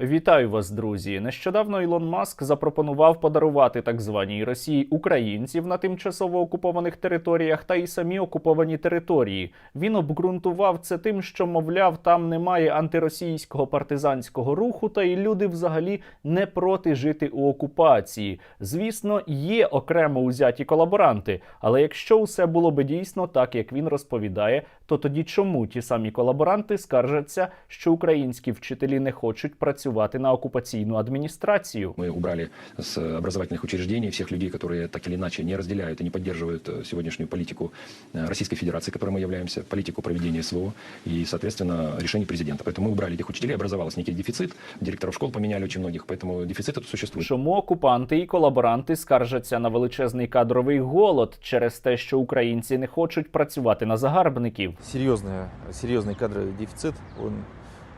Вітаю вас, друзі! Нещодавно Ілон Маск запропонував подарувати так званій Росії українців на тимчасово окупованих територіях та й самі окуповані території. Він обґрунтував це тим, що мовляв, там немає антиросійського партизанського руху, та й люди взагалі не проти жити у окупації. Звісно, є окремо узяті колаборанти, але якщо усе було би дійсно так, як він розповідає, то тоді чому ті самі колаборанти скаржаться, що українські вчителі не хочуть працювати на окупаційну адміністрацію? Мы убрали с образовательных учреждений всех людей, которые так или иначе не разделяют и не поддерживают э, сегодняшнюю политику э, Российской Федерации, которой мы являемся, политику проведения СВО и, соответственно, решений президента. Поэтому мы убрали этих учителей, образовался некий дефицит, директоров школ поменяли очень многих, поэтому дефицит тут существует. Чому окупанти і колаборанти скаржаться на величезний кадровий голод через те, що українці не хочуть працювати на загарбників? серьезный, серьезный кадровый дефицит. Он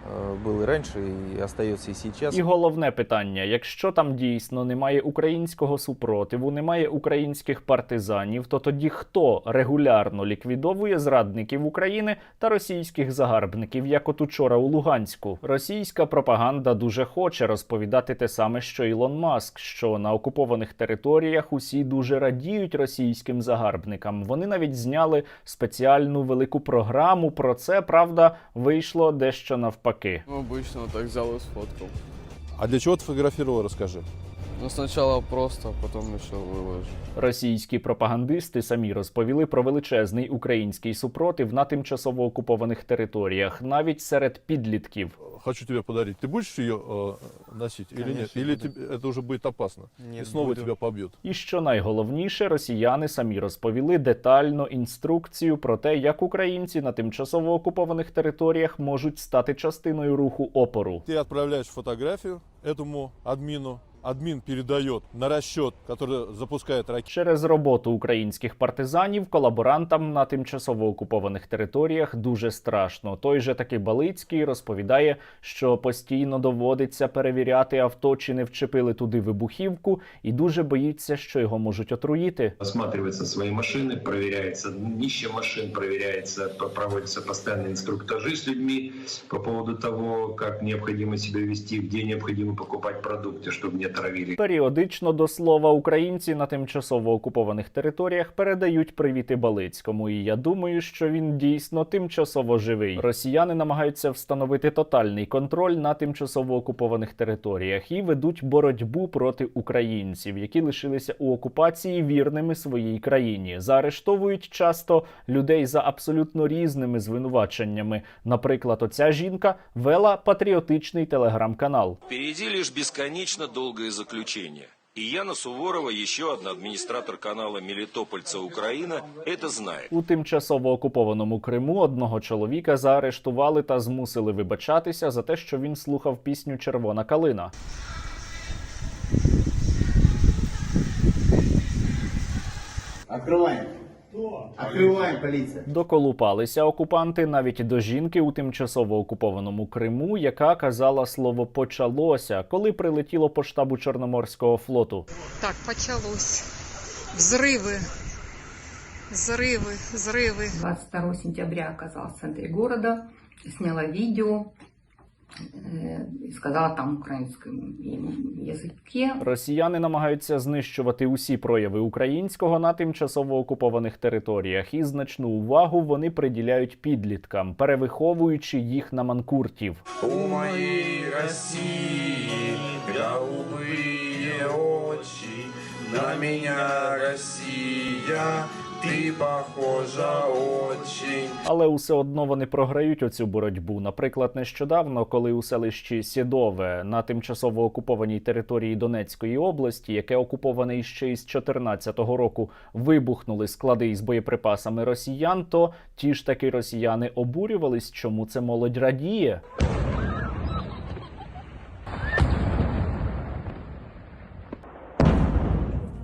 э, был и раньше, и остается сейчас. І головне питання: якщо там дійсно немає українського супротиву, немає українських партизанів, то тоді хто регулярно ліквідовує зрадників України та російських загарбників, як от учора у Луганську? Російська пропаганда дуже хоче розповідати те саме, що Ілон Маск, що на окупованих територіях усі дуже радіють російським загарбникам. Вони навіть зняли спеціальну велику програму. Про це правда вийшло дещо навпаки. Ну, обычно вот так взял и сфоткал. А для чего ты фотографировал, расскажи. Ну, сначала просто, а потом еще выложу. Російські пропагандисти самі розповіли про величезний український супротив на тимчасово окупованих територіях, навіть серед підлітків. хочу тебе подарить. Ты будешь ее э, носить или нет? Конечно, Или буду. тебе- это уже будет опасно? Нет, и снова буду. тебя побьют. І що найголовніше, росіяни самі розповіли детально інструкцію про те, як українці на тимчасово окупованих територіях можуть стати частиною руху опору. Ты отправляешь фотографию этому админу. Админ передает на расчет, который запускает ракеты. Через роботу українських партизанів колаборантам на тимчасово окупованих територіях дуже страшно. Той же таки Балицький розповідає, що постійно доводиться перевіряти авто, чи не вчепили туди вибухівку, і дуже боїться, що його можуть отруїти. осматриваются свои машины, проверяется днище машин, проверяется, по- проводятся постоянные инструктажи с людьми по поводу того, как необходимо себя вести, где необходимо покупать продукты, чтобы не травили. Періодично до слова українці на тимчасово окупованих територіях передають привіти Балицькому. І я думаю, що він дійсно тимчасово живий. Росіяни намагаються встановити тотальний контроль на тимчасово окупованих територіях і ведуть боротьбу проти українців, які лишилися у окупації вірними своїй країні. Заарештовують часто людей за абсолютно різними звинуваченнями. Наприклад, оця жінка вела патріотичний телеграм-канал. Впереди лишь бесконечно долгое заключение. И Яна Суворова, еще одна администратор канала «Мелитопольца Украина», это знает. У тимчасово окупованому Криму одного чоловіка заарештували та змусили вибачатися за те, що він слухав пісню Червона калина. Открываем. Открываем, полиция. Доколупалися окупанти навіть до жінки у тимчасово окупованому Криму, яка казала слово почалося, коли прилетіло по штабу Чорноморського флоту. Так, почалось. Взрывы. Взрывы, взрывы. 22 сентября оказалась в центре города, сняла видео, э, и сказала там украинском языке. Росіяни намагаються знищувати усі прояви українського на тимчасово окупованих територіях, і значну увагу вони приділяють підліткам, перевиховуючи їх на манкуртів. У моей России голубые очи, на меня Россия, ты похожа очень. Але усе одно вони програють оцю боротьбу. Наприклад, нещодавно, коли у селищі Сідове на тимчасово окупованій території Донецької області, яке окуповане іще із 2014 року, вибухнули склади із боєприпасами росіян, то ті ж таки росіяни обурювались, чому це молодь радіє.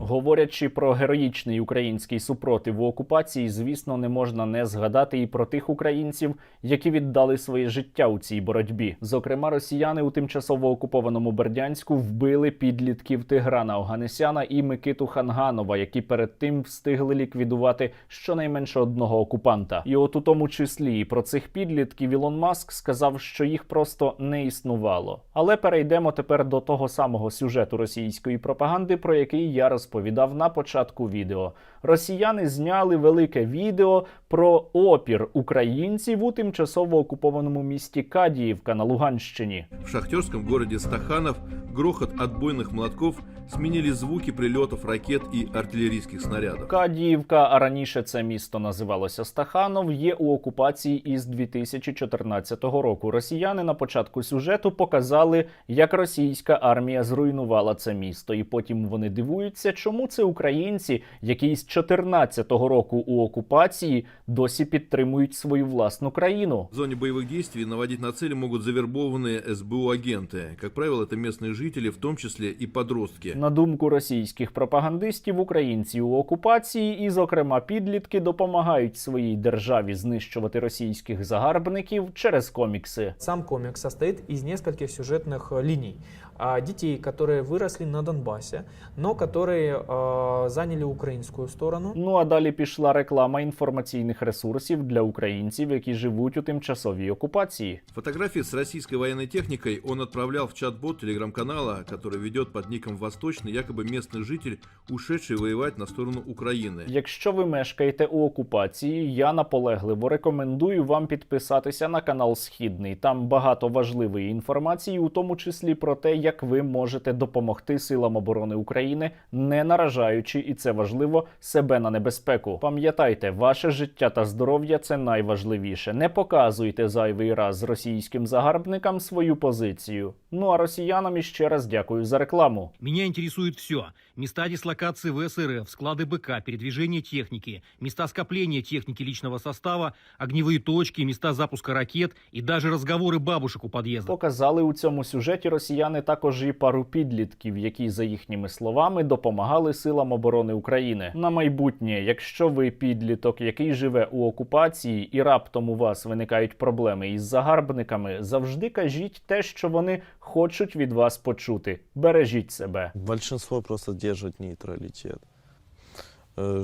Говорячи про героїчний український супротив у окупації, звісно, не можна не згадати і про тих українців, які віддали своє життя у цій боротьбі. Зокрема, росіяни у тимчасово окупованому Бердянську вбили підлітків Тиграна Оганесяна і Микиту Ханганова, які перед тим встигли ліквідувати щонайменше одного окупанта. І от у тому числі і про цих підлітків Ілон Маск сказав, що їх просто не існувало. Але перейдемо тепер до того самого сюжету російської пропаганди, про який я розповідав на початку відео. Росіяни зняли велике відео про опір українців у тимчасово окупованому місті Кадіївка на Луганщині. В шахтерском городе Стаханов грохот отбойных молотков сменили звуки прилетов ракет и артиллерийских снарядов. Кадіївка, а раніше це місто називалося Стаханов, є у окупації із 2014 року. Росіяни на початку сюжету показали, як російська армія зруйнувала це місто, і потім вони дивуються, чому це українці, які з 2014 року у окупації, досі підтримують свою власну країну. В зоне боевых действий наводить на цели могут завербованные СБУ агенты. Как правило, это местные жители, в том числе и подростки. На думку російських пропагандистів, українці у окупації і, зокрема, підлітки допомагають своїй державі знищувати російських загарбників через комікси. Сам комикс состоит из нескольких сюжетных э, линий. А, Детей, которые выросли на Донбассе, но которые э, заняли украинскую сторону. Ну а далі пішла реклама інформаційних ресурсів для українців, які живуть у тимчасовій окупації. Фотографии с российской военной техникой он отправлял в чат-бот телеграм-канала, который ведет под ником «Восточный», якобы местный житель, ушедший воевать на сторону Украины. Якщо ви мешкаєте у окупації, я наполегливо рекомендую вам підписатися на канал Східний. Там багато важливої інформації, у тому числі про те, як ви можете допомогти силам оборони України, не наражаючи, і це важливо, себе на небезпеку. Пам'ятайте, ваше життя та здоров'я це найважливіше. Не показуйте зайвий раз російським загарбникам свою позицію. Ну а росіянам іще раз дякую за рекламу. Меня интересует все. Места дислокации ВСРФ, склады БК, передвижение техники, места скопления техники личного состава, огневые точки, места запуска ракет и даже разговоры бабушек у подъезда. Показали у цьому сюжеті росіяни також і пару підлітків, які, за їхніми словами, допомагали силам оборони України. На майбутнє, якщо ви підліток, який живе у окупації, і раптом у вас виникають проблеми із загарбниками, завжди кажіть те, що вони хочуть від вас почути. Бережіть себе. Большинство просто держить нейтралітет,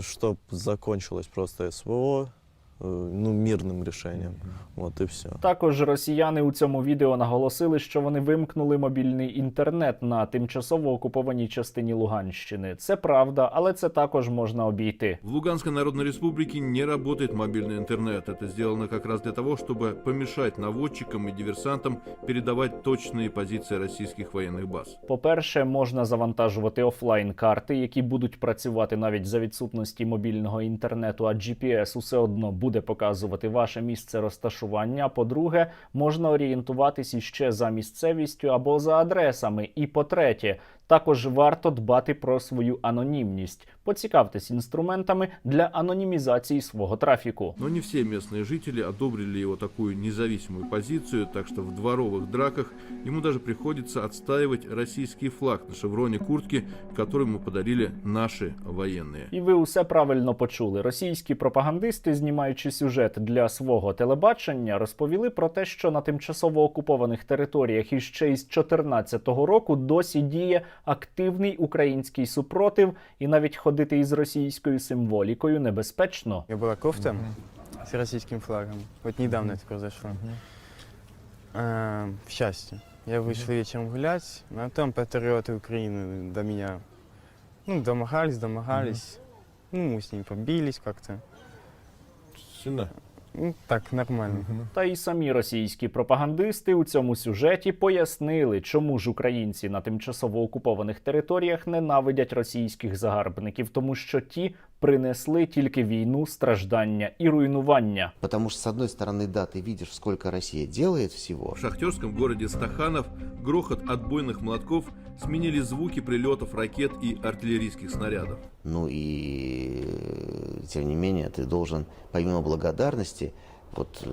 щоб закончилось просто СВО, э, ну, мирным решением. Вот и все. Також росіяни у цьому відео наголосили, що вони вимкнули мобільний інтернет на тимчасово окупованій частині Луганщини. Це правда, але це також можна обійти. В Луганской Народной Республике не работает мобильный интернет. Это сделано как раз для того, чтобы помешать наводчикам и диверсантам передавать точные позиции российских военных баз. По-перше, можна завантажувати офлайн карти, які будуть працювати навіть за відсутності мобільного інтернету, а GPS усе одно буде показувати ваше місце розташування. По-друге, можна орієнтуватись іще за місцевістю або за адресами. І по-третє, також варто дбати про свою анонімність. Поцікавтесь інструментами для анонімізації свого трафіку. Но не все местные жители одобрили его такую независимую позицию, так что в дворовых драках ему даже приходится отстаивать российский флаг на шевроне куртки, который ему подарили наши военные. І ви усе правильно почули. Російські пропагандисти, знімаючи сюжет для свого телебачення, розповіли про те, що на тимчасово окупованих територіях іще із 2014 року досі діє активний український супротив, і навіть ходити із російською символікою небезпечно. Я была кофта с российским флагом. Вот недавно это произошло. Э, в счастье. Я вышел вечером гулять, а там патриоты Украины до меня ну, домогались, домогались. Ну, мы с ними побились как-то. Сильно? Ну, так, нормально. Та й самі російські пропагандисти у цьому сюжеті пояснили, чому ж українці на тимчасово окупованих територіях ненавидять російських загарбників, тому що ті принесли тільки війну, страждання і руйнування. Потому что, с одной стороны, да, ты видишь, сколько Россия делает всего. В шахтерском городе Стаханов грохот отбойных молотков сменили звуки прилетов ракет и артиллерийских снарядов. Ну и, э, тем не менее, ты должен, помимо благодарности, вот, э,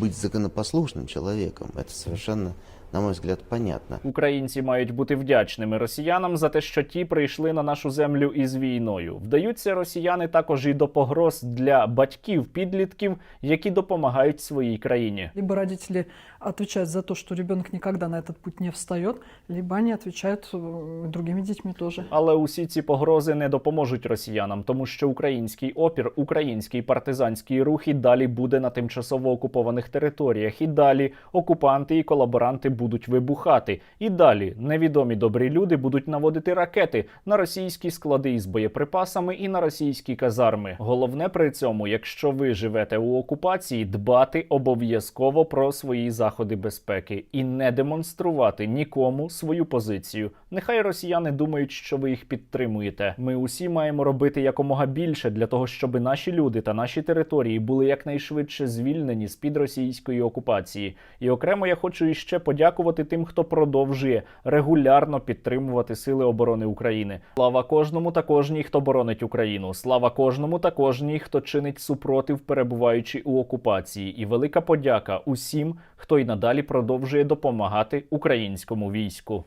быть законопослушным человеком. Это совершенно на мой взгляд, понятно. Українці мають бути вдячними росіянам за те, що ті прийшли на нашу землю із війною. Вдаються росіяни також і до погроз для батьків підлітків, які допомагають своїй країні. Либо родители отвечают за то, что ребенок никогда на этот путь не встает, либо они отвечают э, другими детьми тоже. Але усі ці погрози не допоможуть росіянам, тому що український опір, український партизанський рух і далі буде на тимчасово окупованих територіях. І далі окупанти і колаборанти будуть вибухати. І далі невідомі добрі люди будуть наводити ракети на російські склади із боєприпасами і на російські казарми. Головне при цьому, якщо ви живете у окупації, дбати обов'язково про свої заходи безпеки і не демонструвати нікому свою позицію. Нехай росіяни думають, що ви їх підтримуєте. Ми усі маємо робити якомога більше для того, щоб наші люди та наші території були якнайшвидше звільнені з під російської окупації. І окремо я хочу іще подякувати тим, хто продовжує регулярно підтримувати сили оборони України. Слава кожному та кожній, хто боронить Україну. Слава кожному та кожній, хто чинить супротив, перебуваючи у окупації. І велика подяка усім, хто й надалі продовжує допомагати українському війську.